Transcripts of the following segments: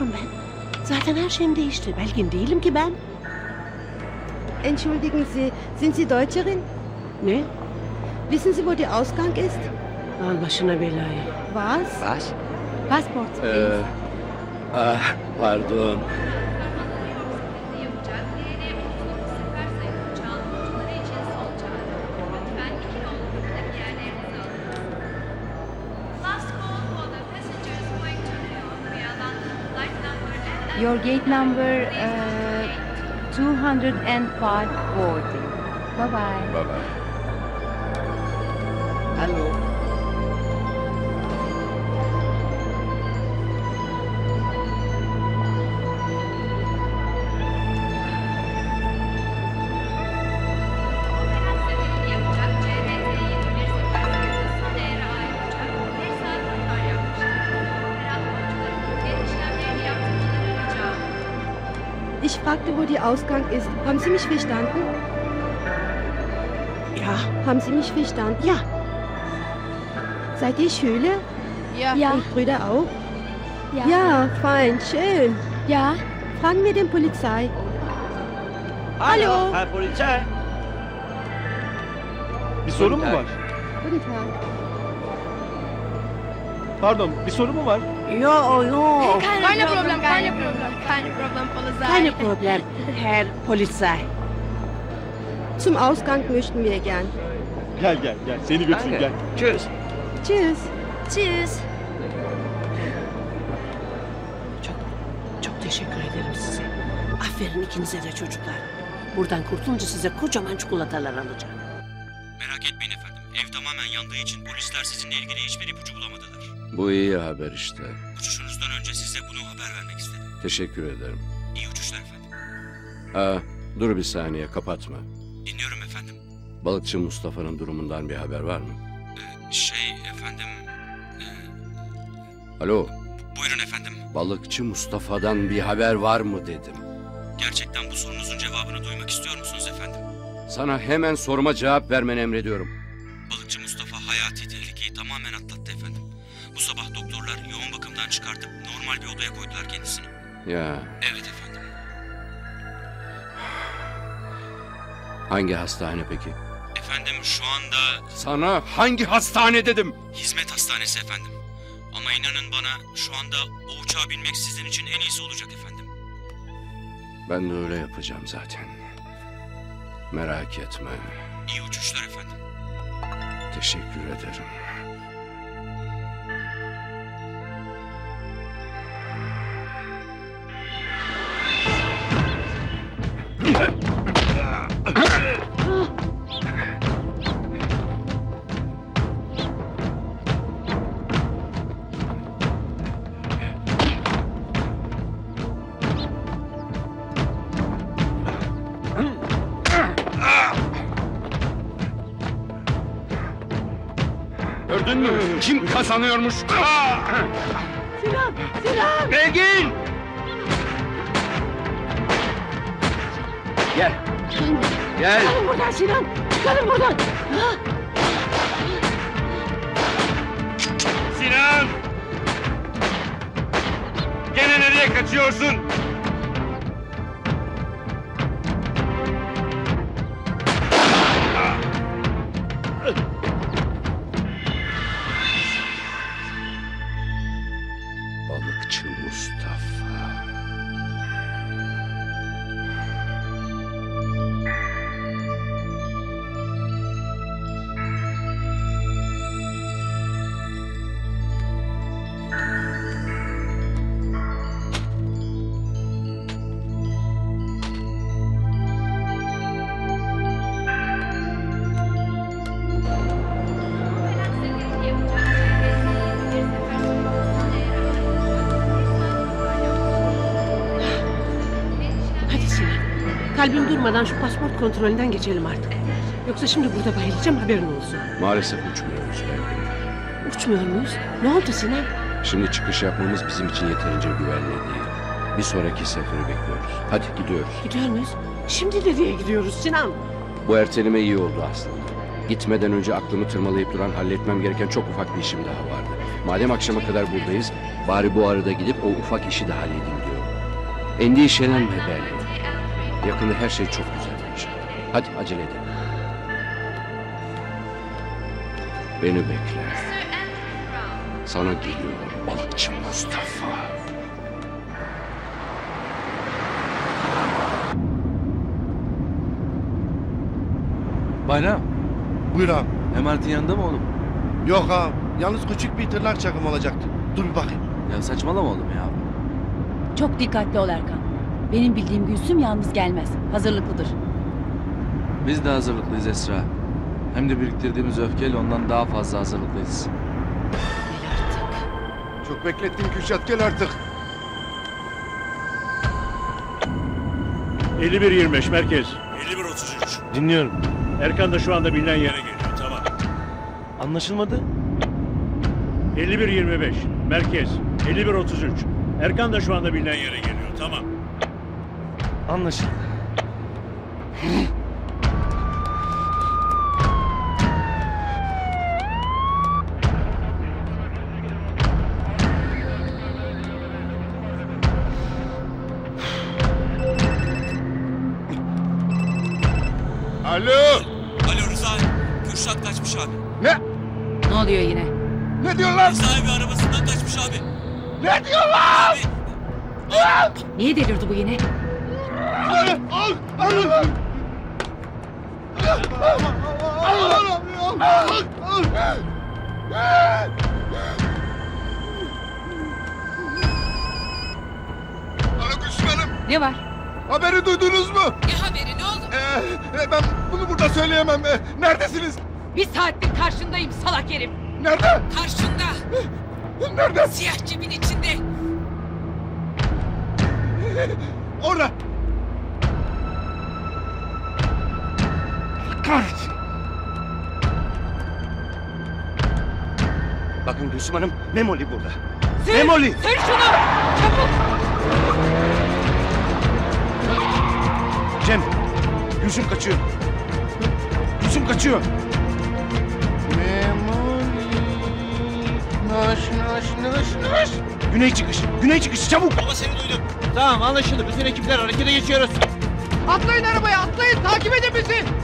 yavrum ben? Zaten her şeyim değişti. Belgin değilim ki ben. Entschuldigen Sie, sind Sie Deutscherin? Ne? Wissen Sie, wo der Ausgang ist? Al başına belayı. Was? Was? Passport. Ee, ah, pardon. Your gate number uh, 205 boarding. Bye bye. Baba. Ich fragte, wo der Ausgang ist. Haben Sie mich verstanden? Ya, Haben Sie mich verstanden? ya. Seid ihr Schüler? Ja. Und Brüder auch? Ja. Ja, fein, schön. Ja. Fragen wir den Polizei. Hallo. Ha, polizei. Bir sorun mu var? Guten Tag. Pardon, bir sorun mu var? Yo, yo. Keine Problem, keine Problem, keine Problem, Polizei. Keine Problem, Herr Polizei. Zum Ausgang möchten wir gern. Gel gel gel, seni götüreyim gel. Tschüss. Tschüss. Tschüss. Çok, çok teşekkür ederim size. Aferin ikinize de çocuklar. Buradan kurtulunca size kocaman çikolatalar alacağım. Merak etmeyin efendim. Ev tamamen yandığı için polisler sizinle ilgili hiçbir ipucu bulamadılar. Bu iyi haber işte. Uçuşunuzdan önce size bunu haber vermek istedim. Teşekkür ederim. İyi uçuşlar efendim. Aa, dur bir saniye kapatma. Dinliyorum efendim. Balıkçı Mustafa'nın durumundan bir haber var mı? Ee, şey efendim... e, Alo, buyurun efendim. balıkçı Mustafa'dan bir haber var mı dedim. Gerçekten bu sorunuzun cevabını duymak istiyor musunuz efendim? Sana hemen soruma cevap vermeni emrediyorum. Balıkçı Mustafa hayati tehlikeyi tamamen atlattı efendim. Bu sabah doktorlar yoğun bakımdan çıkartıp normal bir odaya koydular kendisini. Ya, Evet efendim. hangi hastane peki? Efendim şu anda Sana hangi hastane dedim? hizmet hastanesi efendim. Ama inanın bana şu anda o uçağa binmek sizin için en iyisi olacak efendim. Ben de öyle yapacağım zaten. Merak etme. İyi uçuşlar efendim. Teşekkür ederim. Gördün mü? Kim kazanıyormuş? Sinan! Sinan! Belgin! Gel. Gel. Çıkalım buradan Sinan. Çıkalım buradan. Sinan! Gene nereye kaçıyorsun? Kalbim durmadan şu pasport kontrolünden geçelim artık. Yoksa şimdi burada bayılacağım haberin olsun. Maalesef uçmuyoruz. Uçmuyor muyuz? Ne oldu Sinan? Şimdi çıkış yapmamız bizim için yeterince güvenli değil. Bir sonraki seferi bekliyoruz. Hadi gidiyoruz. Gidiyor muyuz? Şimdi nereye gidiyoruz Sinan? Bu erteleme iyi oldu aslında. Gitmeden önce aklımı tırmalayıp duran halletmem gereken çok ufak bir işim daha vardı. Madem akşama kadar buradayız, bari bu arada gidip o ufak işi de halledeyim diyorum. Endişelenme Berlin. Yakında her şey çok güzel olacak. Hadi acele edelim. Beni bekle. Sana geliyorum balıkçı Mustafa. Bayram, Buyur ağam. Emart'in yanında mı oğlum? Yok ağam. Yalnız küçük bir tırnak çakım olacaktı. Dur bir bakayım. Ya saçmalama oğlum ya. Çok dikkatli ol Erkan. Benim bildiğim Gülsüm yalnız gelmez. Hazırlıklıdır. Biz de hazırlıklıyız Esra. Hem de biriktirdiğimiz öfkeyle ondan daha fazla hazırlıklıyız. Gel artık. Çok beklettin Kürşat gel artık. 51-25 merkez. 51-33. Dinliyorum. Erkan da şu anda bilinen yere geliyor. Tamam. Anlaşılmadı. 51-25 merkez. 51-33. Erkan da şu anda bilinen yere geliyor. Anlaşıldı. Alo. Alo Rıza. Kürşat kaçmış abi. Ne? Ne oluyor yine? Ne diyorlar? Sahibi arabasından kaçmış abi. Ne diyorlar? Niye delirdi bu yine? Al, al, al. Alo Gülsüm Hanım, Ne var? haberi duydunuz mu? Ne haberi ne oldu? Ee, ben bunu burada söyleyemem. Ee, neredesiniz? Bir saattir karşındayım salak herif. Nerede? Karşında. Nerede? Siyah cebin içinde. Orada. Kahretsin. Bakın Gülsüm Hanım, Memoli burada. Sür, Memoli! Sür şunu. Çabuk. Cem, Gülsüm kaçıyor. Gülsüm kaçıyor. Naş naş naş naş. Güney çıkış, güney çıkış çabuk. Baba seni duydum. Tamam anlaşıldı. Bütün ekipler harekete geçiyoruz. Atlayın arabaya atlayın takip edin bizi.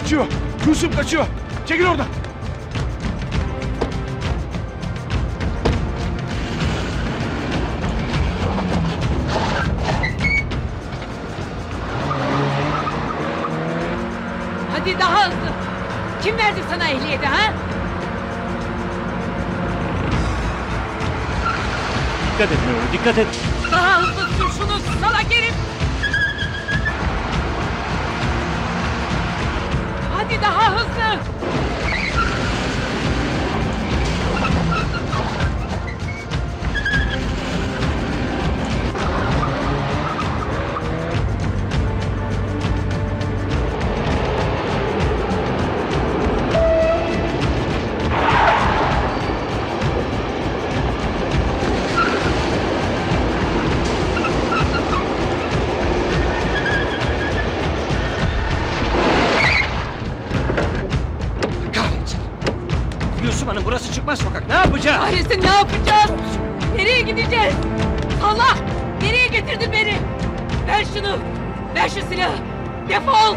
Kaçıyor. Gülsüm kaçıyor. Çekil oradan. Hadi daha hızlı. Kim verdi sana ehliyeti ha? Dikkat et Memoli, dikkat et. Daha hızlı sür şunu salak herif. Kahretsin ne yapacağız? Nereye gideceğiz? Allah! Nereye getirdin beni? Ver şunu! Ver şu silahı! Defol!